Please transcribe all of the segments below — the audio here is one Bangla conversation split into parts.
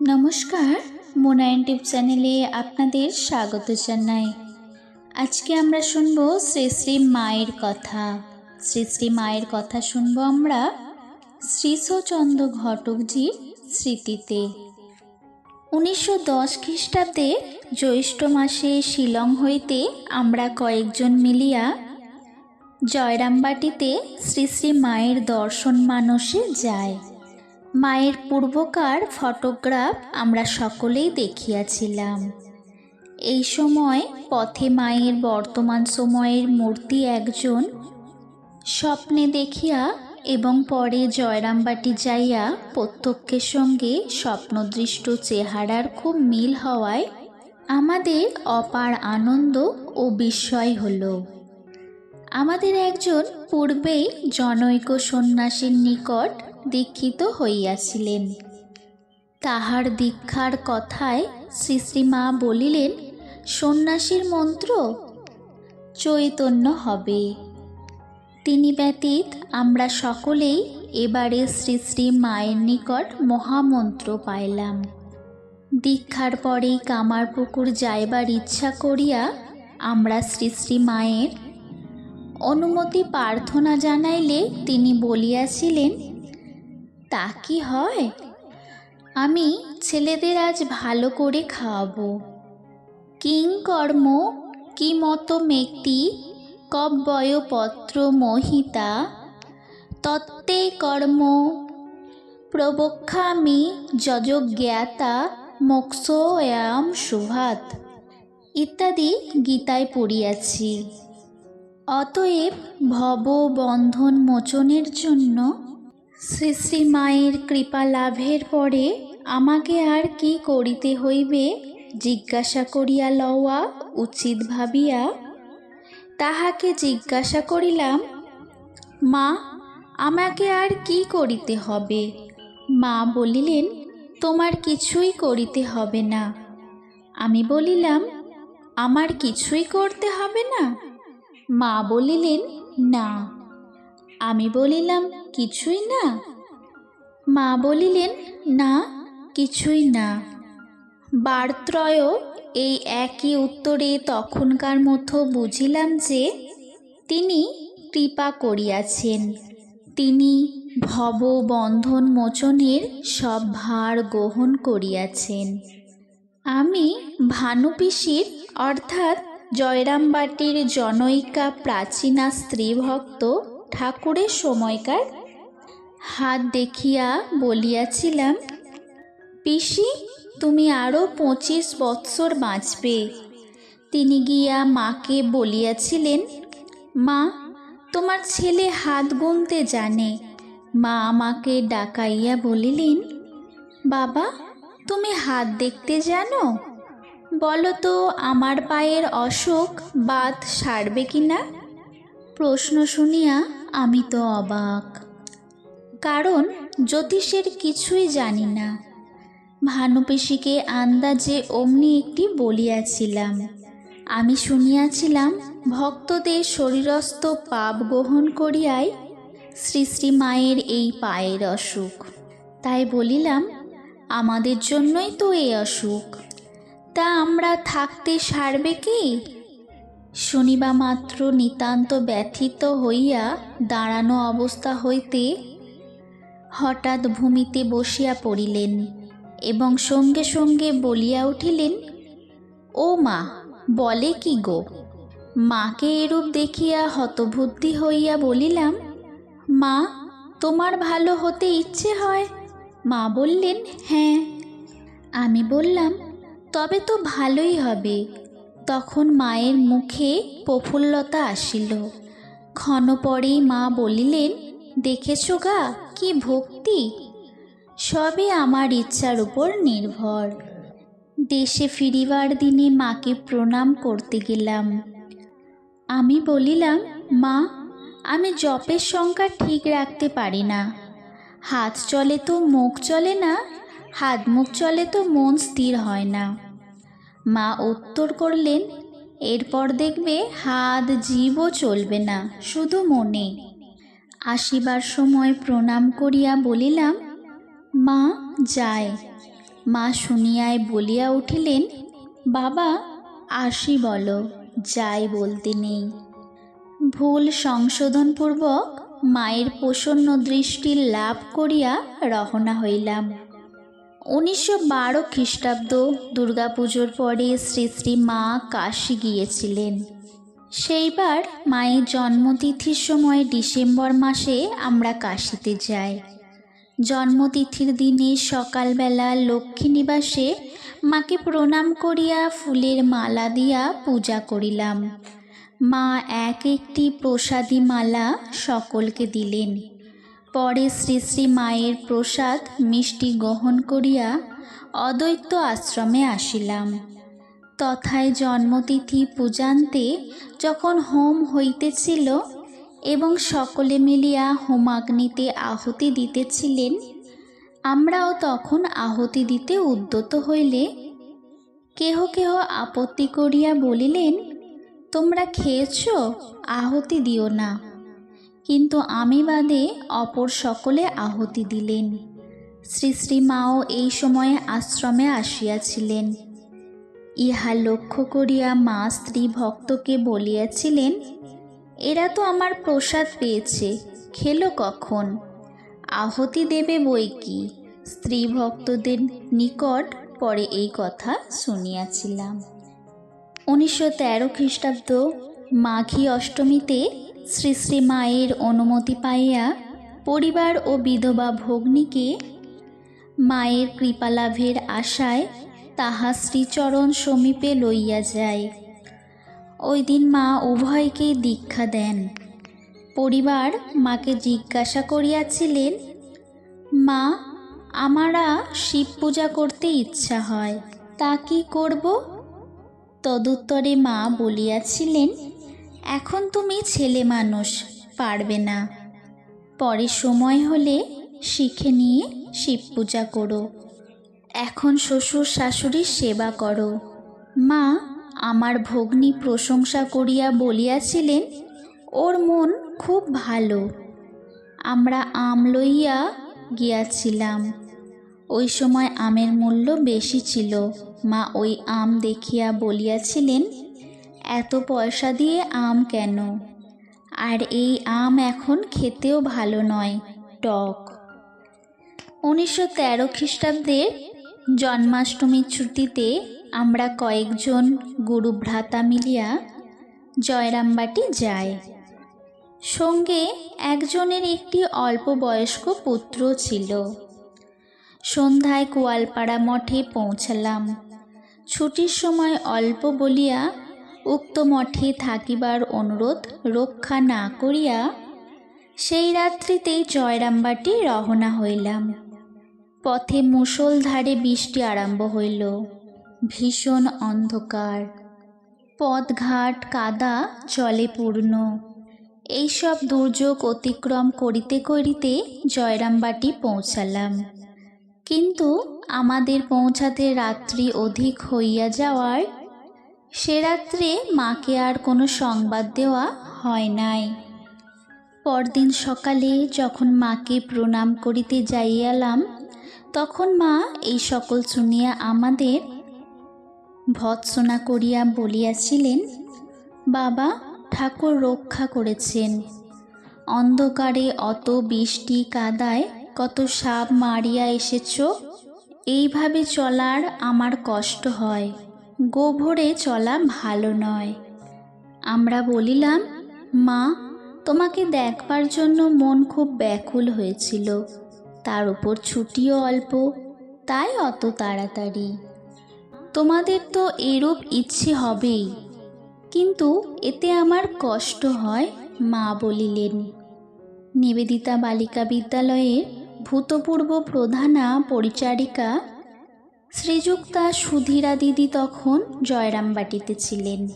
নমস্কার মোনায়ন টিপ চ্যানেলে আপনাদের স্বাগত জানাই। আজকে আমরা শুনব শ্রী শ্রী মায়ের কথা। শ্রী শ্রী মায়ের কথা শুনব আমরা শ্রীশচন্দ্র ঘটকজির স্মৃতিতে। উনিশশো দশ খ্রিস্টাব্দে জ্যৈষ্ঠ মাসে শিলং হইতে আমরা কয়েকজন মিলিয়া জয়রামবাটিতে শ্রী শ্রী মায়ের দর্শন মানসে যায় মায়ের পূর্বকার ফটোগ্রাফ আমরা সকলেই দেখিয়াছিলাম। এই সময় পথে মায়ের বর্তমান সময়ের মূর্তি একজন স্বপ্নে দেখিয়া এবং পরে জয়রামবাটি যাইয়া প্রত্যক্ষের সঙ্গে স্বপ্নদৃষ্ট চেহারার খুব মিল হওয়ায় আমাদের অপার আনন্দ ও বিস্ময় হলো। আমাদের একজন পূর্বেই জনৈক সন্ন্যাসীর নিকট দীক্ষিত হইয়াছিলেন। তাহার দীক্ষার কথায় শ্রী শ্রীমা বলিলেন, সন্ন্যাসীর মন্ত্র? চৈতন্য হবে। তিনি ব্যতীত আমরা সকলেই এবারে শ্রী শ্রী মায়ের নিকট মহামন্ত্র পাইলাম। দীক্ষার পরেই কামারপুকুর যাইবার ইচ্ছা করিয়া আমরা শ্রী শ্রী মায়ের অনুমতি প্রার্থনা জানাইলে তিনি বলিয়াছিলেন তা কি হয়? আমি ছেলেদের আজ ভালো করে খাওয়াবো। কিং কর্ম, কি মতো মেক্তি কব্বয়পত্র মহিতা তত্ত্বে কর্ম, প্রবক্ষামি যজজ্ঞাতা মোক্ষয়াম শুভাত ইত্যাদি গীতায় পড়িয়াছি। অতএব ভব বন্ধন মোচনের জন্য শ্রী শ্রী মায়ের কৃপা লাভের পরে আমাকে আর কি করিতে হইবে? জিজ্ঞাসা করিয়া লওয়া উচিত ভাবিয়া তাহাকে জিজ্ঞাসা করিলাম, মা, আমাকে আর কি করিতে হবে? মা বলিলেন, তোমার কিছুই করিতে হবে না। আমি বলিলাম, আমার কিছুই করতে হবে না? মা বলিলেন, না। আমি বলিলাম, কিছুই না। মা বলিলেন, না, কিছুই না। বারত্রয় এই একই উত্তরে তখনকার মতো বুঝিলাম যে, তিনি কৃপা করিয়াছেন। তিনি ভব বন্ধন মোচনের সব ভার গ্রহণ করিয়াছেন। আমি ভানুপিসির, অর্থাৎ জয়রামবাটির জনৈকা প্রাচীনা স্ত্রী ভক্ত ঠাকুরের সময়কার হাত দেখিয়া বলিয়াছিলাম, পিসি, তুমি আরও পঁচিশ বৎসর বাঁচবে। তিনি গিয়া মাকে বলিয়াছিলেন, মা, তোমার ছেলে হাত গুনতে জানে। মা আমাকে ডাকাইয়া বলিলেন, বাবা, তুমি হাত দেখতে জানো? বলো তো, আমার পায়ের অসুখ বাত সারবে কি না প্রশ্ন শুনিয়া আমি তো অবাক। কারণ জ্যোতিষের কিছুই জানি না। ভানুপেশিকে আন্দাজে অমনি একটি বলিয়াছিলাম। আমি শুনিয়াছিলাম, ভক্তদের শরীরস্থ পাপ গ্রহণ করিয়াই শ্রী শ্রী মায়ের এই পায়ের অসুখ। তাই বলিলাম, আমাদের জন্যই তো এই অসুখ। তা আমরা থাকতে সারবে কি? শুনিবা মাত্র নিতান্ত ব্যথিত হইয়া দাঁড়ানো অবস্থা হইতে হঠাৎ ভূমিতে বসিয়া পড়িলেন এবং সঙ্গে সঙ্গে বলিয়া উঠিলেন, ও মা, বলে কি গো? মাকে এরূপ দেখিয়া হতবুদ্ধি হইয়া বলিলাম, মা, তোমার ভালো হতে ইচ্ছে হয়? মা বললেন হ্যাঁ। আমি বললাম, তবে তো ভালোই হবে। তখন মায়ের মুখে প্রফুল্লতা আসিল। ক্ষণ পরেই মা বলিলেন, দেখেছ গা, কি ভক্তি! সবে আমার ইচ্ছার উপর নির্ভর। দেশে ফিরিবার দিনে মাকে প্রণাম করতে গেলাম। আমি বলিলাম, মা, আমি জপের সংখ্যা ঠিক রাখতে পারি না। হাত চলে তো মুখ চলে না, হাত মুখ চলে তো মন স্থির হয় না। মা উত্তর করলেন, এরপর দেখবে হাত জীবও চলবে না, শুধু মনে। আসিবার সময় প্রণাম করিয়া বলিলাম, মা যায় মা শুনিয়ায় বলিয়া উঠিলেন, বাবা, আসি বলো, যাই বলতে নেই। ভুল সংশোধনপূর্বক মায়ের প্রসন্ন দৃষ্টি লাভ করিয়া রহনা হইলাম। উনিশশো বারো খ্রিস্টাব্দ দুর্গাপুজোর পরে শ্রী শ্রী মা কাশি গিয়েছিলেন। সেইবার মায়ের জন্মতিথির সময় ডিসেম্বর মাসে আমরা কাশীতে যাই। জন্মতিথির দিনে সকালবেলা লক্ষ্মী নিবাসে মাকে প্রণাম করিয়া ফুলের মালা দিয়া পূজা করিলাম। মা এক একটি প্রসাদী মালা সকলকে দিলেন। পরে শ্রী শ্রী মায়ের প্রসাদ মিষ্টি গ্রহণ করিয়া অদ্বৈত আশ্রমে আসিলাম। তথায় জন্মতিথি পূজান্তে যখন হোম হইতেছিল এবং সকলে মিলিয়া হোমাগ্নিতে আহুতি দিতেছিলেন, আমরাও তখন আহুতি দিতে উদ্যত হইলে কেহ কেহ আপত্তি করিয়া বলিলেন, তোমরা খেয়েছ? আহুতি দিও না। কিন্তু আমি বাদে অপর সকলে আহুতি দিলেন। শ্রী শ্রী মাও এই সময়ে আশ্রমে আসিয়াছিলেন। ইহা লক্ষ্য করিয়া মা স্ত্রী ভক্তকে বলিয়াছিলেন, এরা তো আমার প্রসাদ পেয়েছে, খেলো কখন? আহতি দেবে বই কি? স্ত্রী ভক্তদের নিকট পরে এই কথা শুনিয়াছিলাম। উনিশশো তেরো খ্রিস্টাব্দ মাঘী অষ্টমীতে শ্রী শ্রী মায়ের অনুমতি পাইয়া পরিবার ও বিধবা ভগ্নীকে মায়ের কৃপালাভের আশায় তাহা শ্রীচরণ সমীপে লইয়া যায়। ওই দিন মা উভয়কেই দীক্ষা দেন। পরিবার মাকে জিজ্ঞাসা করিয়াছিলেন, মা, আমারা শিব পূজা করতে ইচ্ছা হয়, তা কি করব? তদুত্তরে মা বলিয়াছিলেন এখন তুমি ছেলে মানুষ, পারবে না। পরে সময় হলে শিখে নিয়ে শিব পূজা করো। এখন শ্বশুর শাশুড়ির সেবা করো। মা আমার ভগ্নী প্রশংসা করিয়া বলিয়াছিলেন, ওর মন খুব ভালো। আমরা আম লইয়া গিয়াছিলাম। ওই সময় আমের মূল্য বেশি ছিল। মা ওই আম দেখিয়া বলিয়াছিলেন এত পয়সা দিয়ে আম কেন? আর এই আম এখন খেতেও ভালো নয়, টক। উনিশশো তেরো খ্রিস্টাব্দের জন্মাষ্টমীর ছুটিতে আমরা কয়েকজন গুরু ভ্রাতা মিলিয়া জয়রামবাটি যাই। সঙ্গে একজনের একটি অল্প বয়স্ক পুত্র ছিল। সন্ধ্যায় কোয়ালপাড়া মঠে পৌঁছালাম। ছুটির সময় অল্প বলিয়া উক্ত মঠে থাকিবার অনুরোধ রক্ষা না করিয়া সেই রাত্রিতেই জয়রামবাটি রওনা হইলাম। পথে মুষলধারে বৃষ্টি আরম্ভ হইল। ভীষণ অন্ধকার। পথঘাট, কাদা, জলে পূর্ণ। এইসব দুর্যোগ অতিক্রম করিতে করিতে জয়রামবাটি পৌঁছালাম। কিন্তু আমাদের পৌঁছাতে রাত্রি অধিক হইয়া যাওয়ার সে রাত্রে মাকে আর কোনো সংবাদ দেওয়া হয় নাই। পরদিন সকালে যখন মাকে প্রণাম করিতে যাইয়ালাম, তখন মা এই সকল শুনিয়া আমাদের ভৎসনা করিয়া বলিয়াছিলেন, বাবা, ঠাকুর রক্ষা করেছেন। অন্ধকারে অত বৃষ্টি কাদায় কত সাপ মারিয়া এসেছ, এইভাবে চলার আমার কষ্ট হয়। গোভরে চলা ভালো নয়। আমরা বলিলাম, মা, তোমাকে দেখবার জন্য মন খুব ব্যাকুল হয়েছিল। তার উপর ছুটিও অল্প, তাই অত তাড়াতাড়ি। তোমাদের তো এরূপ ইচ্ছে হবেই। কিন্তু এতে আমার কষ্ট হয়, মা বলিলেন। নিবেদিতা বালিকা বিদ্যালয়ের ভূতপূর্ব প্রধানা পরিচারিকা শ্রীযুক্তা সুধীরা দিদি তখন জয়রামবাটিতে ছিলেন।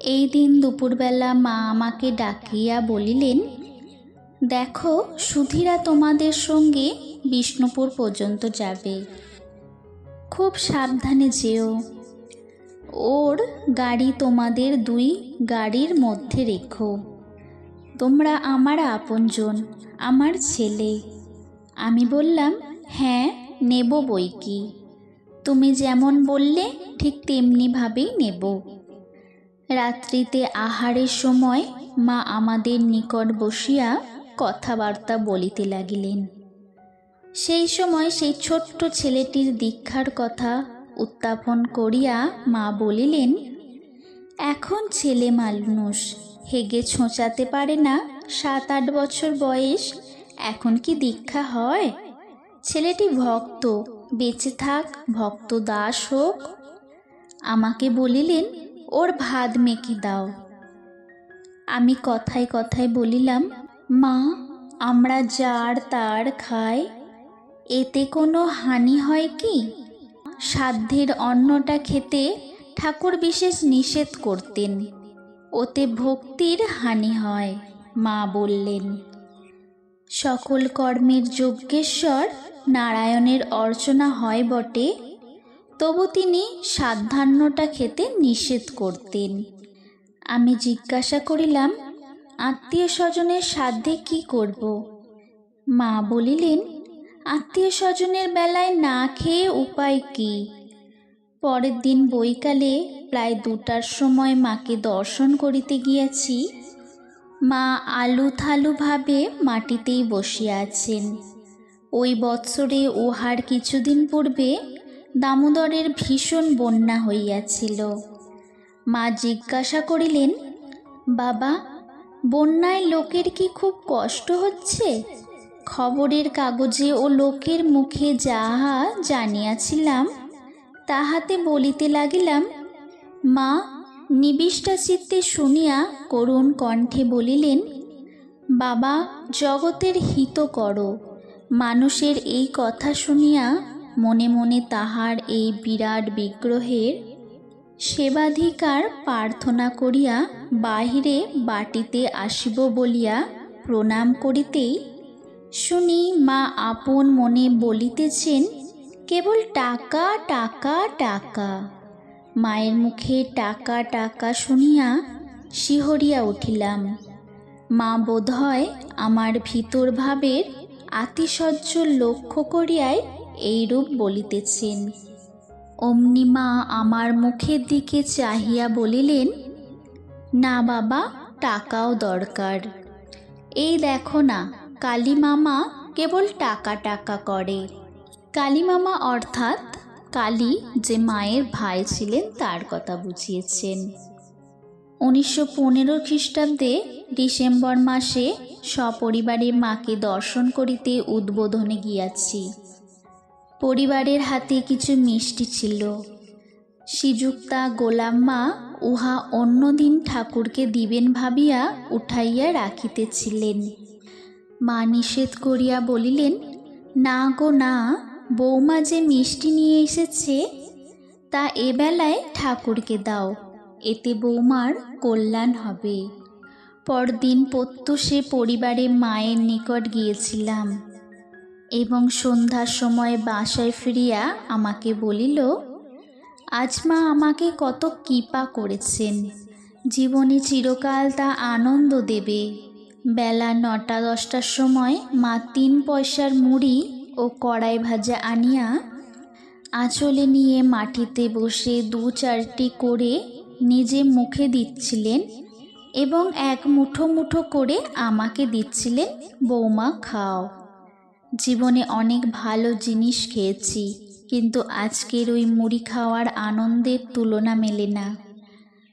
এই দিন দুপুরবেলা মা আমাকে ডাকিয়া বলিলেন, দেখো, সুধীরা তোমাদের সঙ্গে বিষ্ণুপুর পর্যন্ত যাবে। খুব সাবধানে যেও। ওর গাড়ি তোমাদের দুই গাড়ির মধ্যে রেখো। তোমরা আমার আপনজন, আমার ছেলে। আমি বললাম হ্যাঁ নেব বই কি তুমি যেমন বললে, ঠিক তেমনিভাবেই নেব। রাত্রিতে আহারের সময় মা আমাদের নিকট বসিয়া কথাবার্তা বলিতে লাগিলেন। সেই সময় সেই ছোট্ট ছেলেটির দীক্ষার কথা উত্থাপন করিয়া মা বলিলেন, এখন ছেলে মানুষ হেগে ছোঁচাতে পারে না সাত আট বছর বয়স, এখন কি দীক্ষা হয়? ছেলেটি ভক্ত বেঁচে থাক, ভক্ত দাস হোক। আমাকে বলিলেন, ওর ভাত মেখে দাও। আমি কথায় কথায় বলিলাম, মা, আমরা যার তার খাই, এতে কোনো হানি হয় কি? সাধ্যের অন্নটা খেতে ঠাকুর বিশেষ নিষেধ করতেন। ওতে ভক্তির হানি হয়, মা বললেন। সকল কর্মের যজ্ঞেশ্বর নারায়ণের অর্চনা হয় বটে। তবু তিনি সাধ্যান্নটা খেতে নিষেধ করতেন। আমি জিজ্ঞাসা করিলাম আত্মীয় স্বজনের সাধ্যে কি করব? মা বলিলেন আত্মীয় স্বজনের বেলায় না খেয়ে উপায় কি? পরের দিন বৈকালে প্রায় দুটার সময় মাকে দর্শন করিতে গিয়াছি। মা আলু থালু ভাবে মাটিতেই বসিয়া আছেন। ওই বৎসরে উহার কিছুদিন পূর্বে দামোদরের ভীষণ বন্যা হইয়াছিল। মা জিজ্ঞাসা করিলেন, বাবা, বন্যায় লোকের কি খুব কষ্ট হচ্ছে? খবরের কাগজে ও লোকের মুখে যাহা জানিয়াছিলাম, তাহাতে বলিতে লাগিলাম, মা নিবিষ্টা চিত্তে শুনিয়া করুণ কণ্ঠে বলিলেন, বাবা, জগতের হিত করো। মানুষের এই কথা শুনিয়া মনে মনে তাহার এই বিরাট বিগ্রহের সেবাধিকার প্রার্থনা করিয়া বাহিরে বাটিতে আসিব বলিয়া প্রণাম করিতেই শুনি মা আপন মনে বলিতেছেন, কেবল টাকা টাকা টাকা। মায়ের মুখে টাকা টাকা শুনিয়া শিহরিয়া উঠিলাম। মা বোধহয় আমার ভিতর ভাবের আতিশয্য লক্ষ্য করিয়াই এইরূপ বলিতেছেন। অমনি মা আমার মুখের দিকে চাহিয়া বলিলেন, না বাবা, টাকাও দরকার। এই দেখো না, কালী মামা কেবল টাকা টাকা করে। কালী মামা অর্থাৎ কালী যে মায়ের ভাই ছিলেন, তার কথা বুঝিয়েছেন। উনিশশো পনেরো খ্রিস্টাব্দে ডিসেম্বর মাসে সপরিবারে মাকে দর্শন করিতে উদ্বোধনে গিয়াছি। পরিবারের হাতে কিছু মিষ্টি ছিল। শ্রীযুক্তা গোলাম মা উহা অন্যদিন ঠাকুরকে দিবেন ভাবিয়া উঠাইয়া রাখিতেছিলেন। মা নিষেধ করিয়া বলিলেন, না গো, না বৌমা যে মিষ্টি নিয়ে এসেছে, তা এবেলায় ঠাকুরকে দাও, এতে বৌমার কল্যাণ হবে। পরদিন প্রত্যুষে পরিবারে মায়ের নিকট গিয়েছিলাম এবং সন্ধ্যার সময় বাসায় ফিরিয়া আমাকে বলিল, আজ মা আমাকে কত কৃপা করেছেন। জীবনে চিরকাল তা আনন্দ দেবে। বেলা নটা দশটার সময় মা তিন পয়সার মুড়ি ও কড়াই ভাজা আনিয়া আঁচলে নিয়ে মাটিতে বসে দু চারটি করে নিজে মুখে দিচ্ছিলেন এবং এক মুঠো মুঠো করে আমাকে দিচ্ছিলেন, বৌমা, খাও। জীবনে অনেক ভালো জিনিস খেয়েছি, কিন্তু আজকের ওই মুড়ি খাওয়ার আনন্দের তুলনা মেলে না।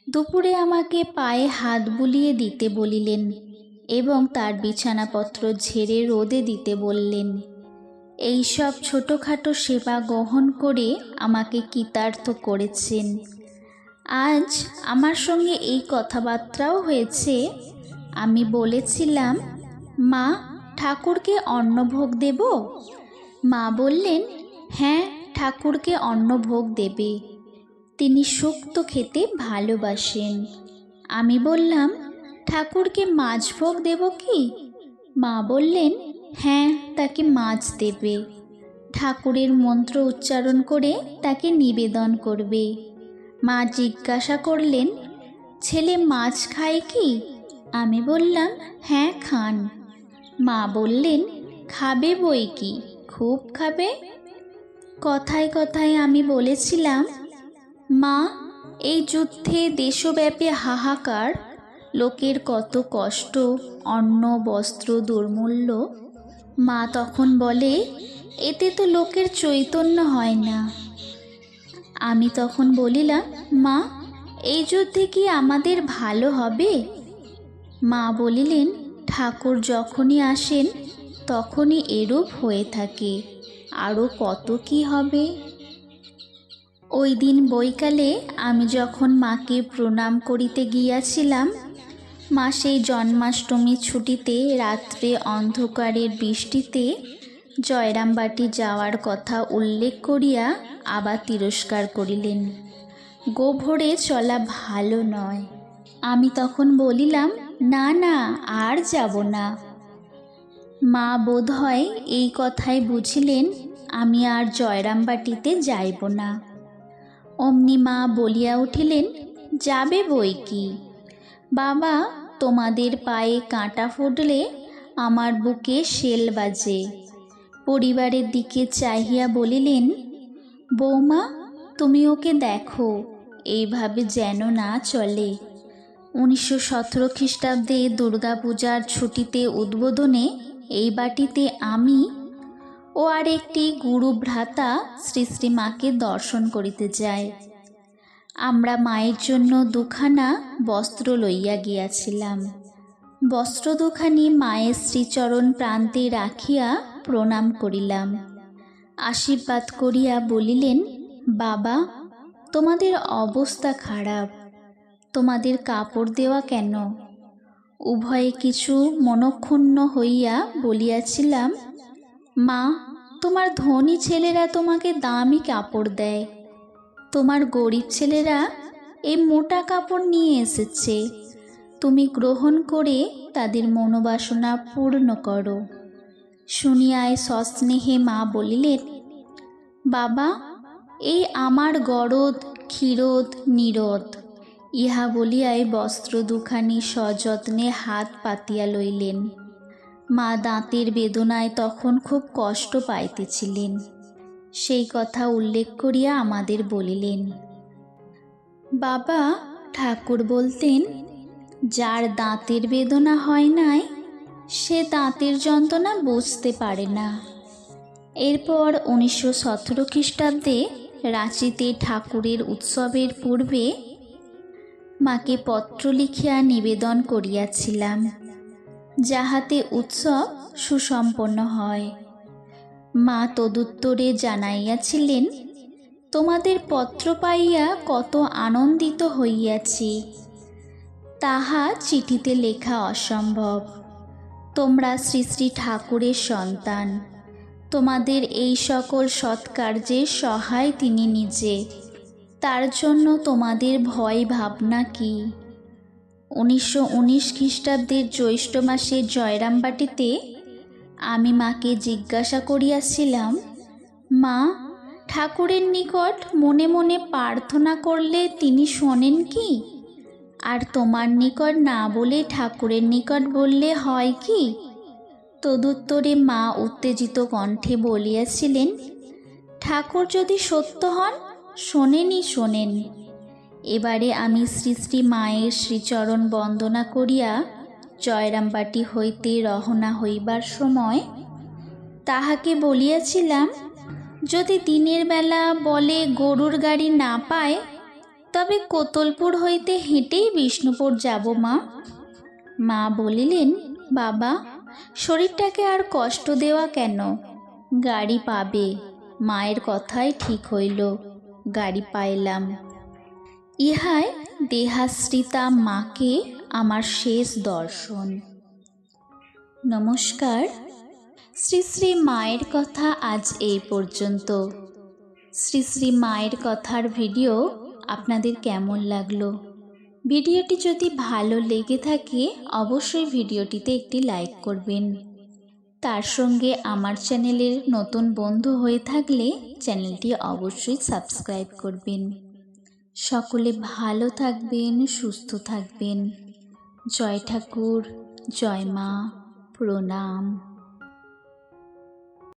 দুপুরে আমাকে পায়ে হাত বুলিয়ে দিতে বলিলেন এবং তার বিছানাপত্র ঝেড়ে রোদে দিতে বললেন এই সব ছোটোখাটো সেবা গ্রহণ করে আমাকে কৃতার্থ করেছেন। আজ আমার সঙ্গে এই কথাবার্তাও হয়েছে। আমি বলেছিলাম, মা, ঠাকুরকে অন্নভোগ দেব? মা বললেন হ্যাঁ ঠাকুরকে অন্নভোগ দেবে। তিনি শুক্ত খেতে ভালোবাসেন। আমি বললাম, ঠাকুরকে মাছ ভোগ দেব কি? মা বললেন হ্যাঁ তাকে মাছ দেবে। ঠাকুরের মন্ত্র উচ্চারণ করে তাকে নিবেদন করবে। মা জিজ্ঞাসা করলেন, ছেলে মাছ খায় কি? আমি বললাম হ্যাঁ খান। মা বললেন, খাবে বই কি? খুব খাবে? কথায় কথায় আমি বলেছিলাম, মা, এই যুদ্ধে দেশব্যাপী হাহাকার, লোকের কত কষ্ট, অন্ন, বস্ত্র, দুর্মূল্য মা তখন বলে, এতে তো লোকের চৈতন্য হয় না। আমি তখন বলিলাম, মা, এই যুদ্ধে কি আমাদের ভালো হবে? মা বলিলেন, ঠাকুর যখনই আসেন, তখনই এরূপ হয়ে থাকে। আরও কত কি হবে? ওই দিন বৈকালে আমি যখন মাকে প্রণাম করিতে গিয়াছিলাম মা সেই জন্মাষ্টমী ছুটিতে, রাত্রে অন্ধকারের বৃষ্টিতে জয়রামবাটি যাওয়ার কথা উল্লেখ করিয়া আবার তিরস্কার করিলেন। গোভরে চলা ভালো নয় আমি তখন বলিলাম, না না, আর যাব না মা বোধ হয় এই কথাই বুঝিলেন, আমি আর জয়রামবাটিতে যাইব না অমনি মা বলিয়া উঠিলেন, যাবে বই কি? বাবা, তোমাদের পায়ে কাঁটা ফুটলে আমার বুকে শেল বাজে। পরিবারের দিকে চাহিয়া বলিলেন, বৌমা, তুমি ওকে দেখো, এইভাবে যেন না চলে। উনিশশো সতেরো খ্রিস্টাব্দে দুর্গাপূজার ছুটিতে উদ্বোধনে এই বাটিতে আমি ও আর একটি গুরু ভ্রাতা শ্রী শ্রী মাকে দর্শন করিতে যায় আমরা মায়ের জন্য দুখানা বস্ত্র লইয়া গিয়াছিলাম। বস্ত্র দুখানি মায়ের শ্রীচরণ প্রান্তে রাখিয়া প্রণাম করিলাম। আশীর্বাদ করিয়া বলিলেন, বাবা, তোমাদের অবস্থা খারাপ। তোমাদের কাপড় দেওয়া কেন? উভয়ে কিছু মনক্ষুণ্ণ হইয়া বলিয়াছিলাম, মা, তোমার ধনী ছেলেরা তোমাকে দামি কাপড় দেয়। তোমার গরিব ছেলেরা এই মোটা কাপড় নিয়ে এসেছে। তুমি গ্রহণ করে তাদের মনোবাসনা পূর্ণ করো। শুনিয়ায় সস্নেহে মা বলিলেন, বাবা, এই আমার গরদ ক্ষীরদ নিরোদ। ইহা বলিয়াই বস্ত্র দুখানি সযত্নে হাত পাতিয়া লইলেন। মা দাঁতের বেদনায় তখন খুব কষ্ট পাইতেছিলেন। সেই কথা উল্লেখ করিয়া আমাদের বলিলেন, বাবা, ঠাকুর বলতেন, যার দাঁতের বেদনা হয় নাই, সে দাঁতের যন্ত্রণা বুঝতে পারে না। এরপর উনিশশো সতেরো খ্রিস্টাব্দে রাঁচিতে ঠাকুরের উৎসবের পূর্বে মাকে পত্র লিখিয়া নিবেদন করিয়াছিলাম, যাহাতে উৎসব সুসম্পন্ন হয়। মা তদুত্তরে জানাইয়াছিলেন, তোমাদের পত্র পাইয়া কত আনন্দিত হইয়াছি। তাহা চিঠিতে লেখা অসম্ভব। তোমরা শ্রী শ্রী ঠাকুরের সন্তান। তোমাদের এই সকল সৎকার্যের সহায় তিনি নিজে। তার জন্য তোমাদের ভয় ভাবনা কি? উনিশশো উনিশ খ্রিস্টাব্দের জ্যৈষ্ঠ মাসে জয়রামবাটিতে আমি মাকে জিজ্ঞাসা করিয়াছিলাম, মা, ঠাকুরের নিকট মনে মনে প্রার্থনা করলে তিনি শোনেন কি? আর তোমার নিকট না বলে ঠাকুরের নিকট বললে হয় কি? তদুত্তরে মা উত্তেজিত কণ্ঠে বলিয়াছিলেন, ঠাকুর যদি সত্য হন, শোনেনই শোনেন। এবারে আমি শ্রী শ্রী মায়ের শ্রীচরণ বন্দনা করিয়া জয়রামবাটি হইতে রহনা হইবার সময় তাহাকে বলিয়াছিলাম, যদি দিনের বেলা বলে গরুর গাড়ি না পায়, তবে কোতলপুর হইতে হেঁটেই বিষ্ণুপুর যাব মা। মা বলিলেন, বাবা, শরীরটাকে আর কষ্ট দেওয়া কেন? গাড়ি পাবে। মায়ের কথাই ঠিক হইল, গাড়ি পাইলাম। ইহায় দেহাশ্রিতা মাকে আমার শেষ দর্শন। নমস্কার। শ্রী শ্রী মায়ের কথা আজ এই পর্যন্ত। শ্রী শ্রী মায়ের কথার ভিডিও আপনাদের কেমন লাগল? ভিডিওটি যদি ভালো লেগে থাকে, অবশ্যই ভিডিওটিতে একটি লাইক করবেন। তার সঙ্গে আমার চ্যানেলের নতুন বন্ধু হয়ে থাকলে চ্যানেলটি অবশ্যই সাবস্ক্রাইব করবেন। সকলে ভালো থাকবেন, সুস্থ থাকবেন। জয় ঠাকুর জয় মা প্রণাম।